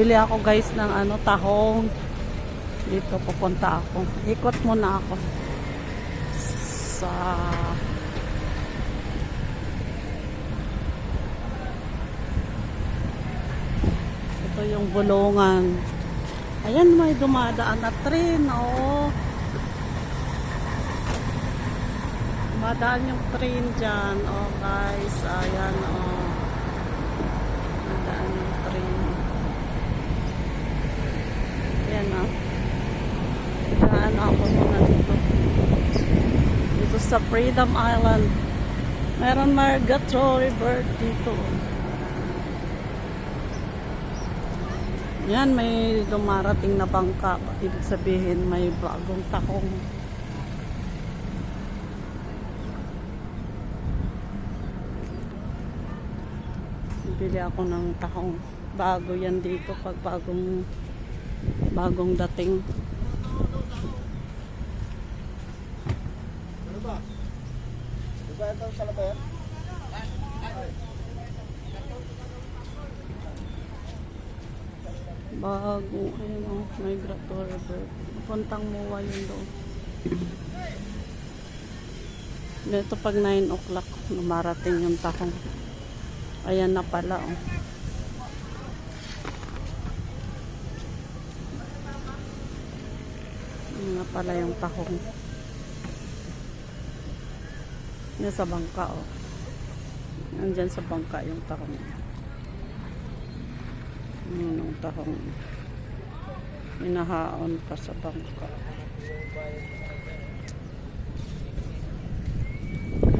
Bili ako guys ng ano, tahong. Dito pupunta ako. Ikot muna ako. Sa... Ito yung bulungan. Ayan, may dumadaan na train, oh. Dumadaan yung train dyan, oh guys. Ayan, oh. Dumadaan yung train. Ayan, oh. Daan ako muna dito. Dito sa Freedom Island. Meron Margatory Bird dito. Yan, may dumarating na bangka. Ibig sabihin, may bagong takong. Bili ako ng takong. Bago yan dito pag bagong bagong dating. Ano ba? Di ba ito sa labayan? Bago, ayun o, migratory bird. Puntang muwa yun doon. Dito pag 9 o'clock, lumarating yung takong. Ayan na pala oh. Ayan na pala yung takong. Yan sa bangka oh. Nandyan sa bangka yung takong. Yun ang tahong inahaon pa sa bangka.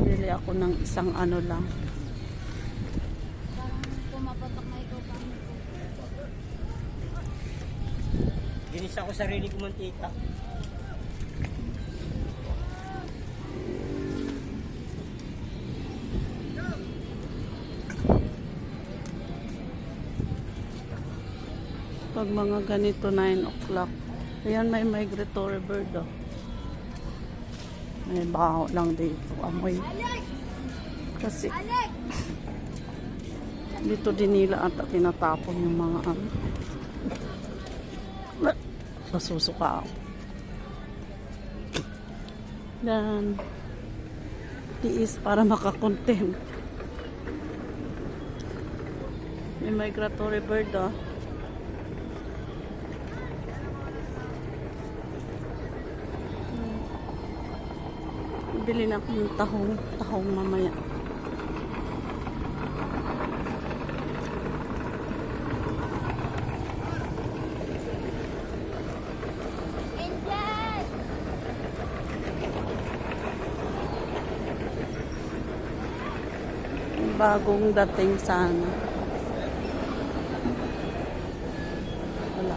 Bili ako ng isang ano lang. Parang pumapatok na ikaw pa. Ginisa ko sarili ko mantika. Pag mga ganito 9 o'clock. Ayan may migratory bird oh. May baho lang dito. Amoy. Kasi dito din nila ata tinatapon yung mga ano. Ah, Nasusuka ako. Yan. Tiis para makakontent. May migratory bird ah. Bili na ako ng tahong, tahong mamaya. Bagong dating sana. Wala.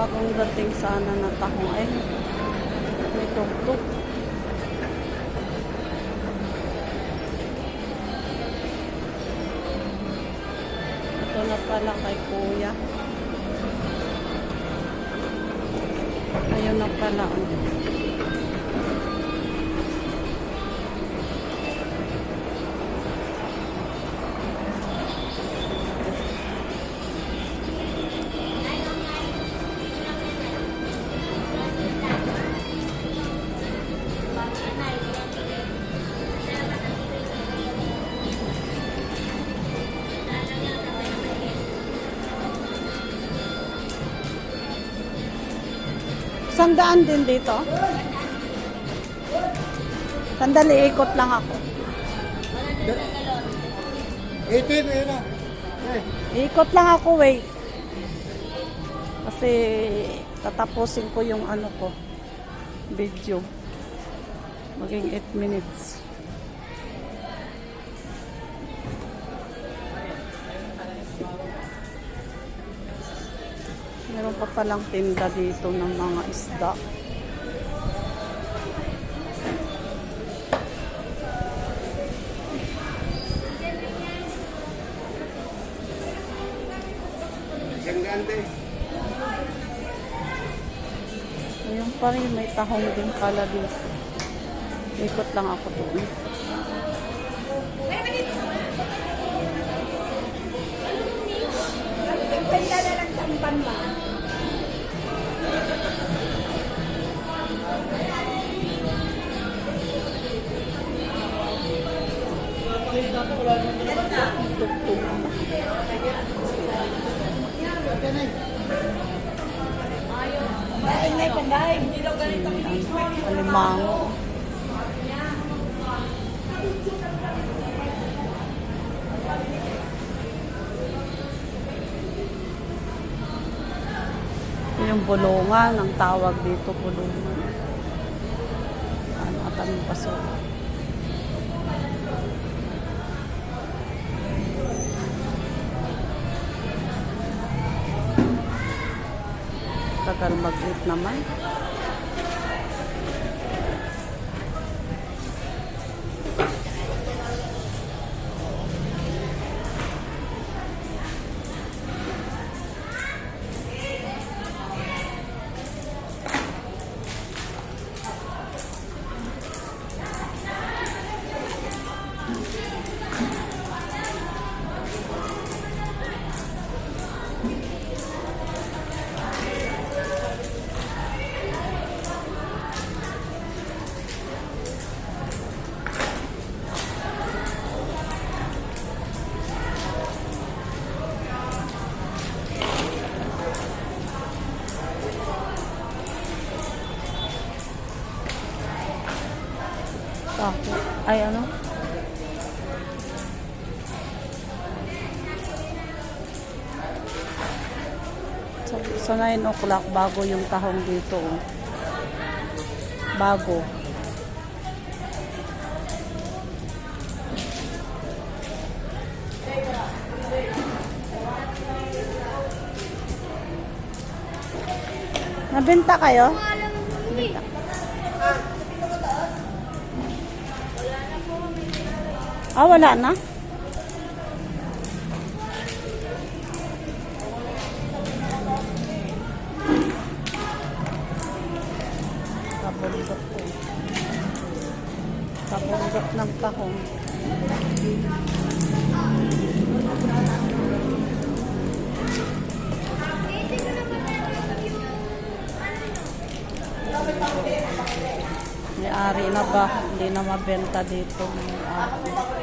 Bagong dating sana na tahong ay may tuktok. Ito na pala kay kuya. Ayun na pala. oh. Sandaan din dito. Sandali, ikot lang ako. Ito na. Eh, Ikot lang ako, wait. Kasi tatapusin ko yung ano ko, video. Maging 8 minutes. Meron pa palang tinda dito ng mga isda. Ayun pa rin, may tahong din pala dito. Ikot lang ako doon. Alimango. Yung bulungan, ang tawag dito, bulungan. Ano at anong paso? Circle Masjid number Ay, ano? Sa, sa 9 o'clock, bago yung tahong dito. Oh. Bago. Nabenta kayo? Nabenta. Ah, wala na? Kabundok po. Kabundok ng tahong. May ari na ba? Hindi na mabenta dito. May.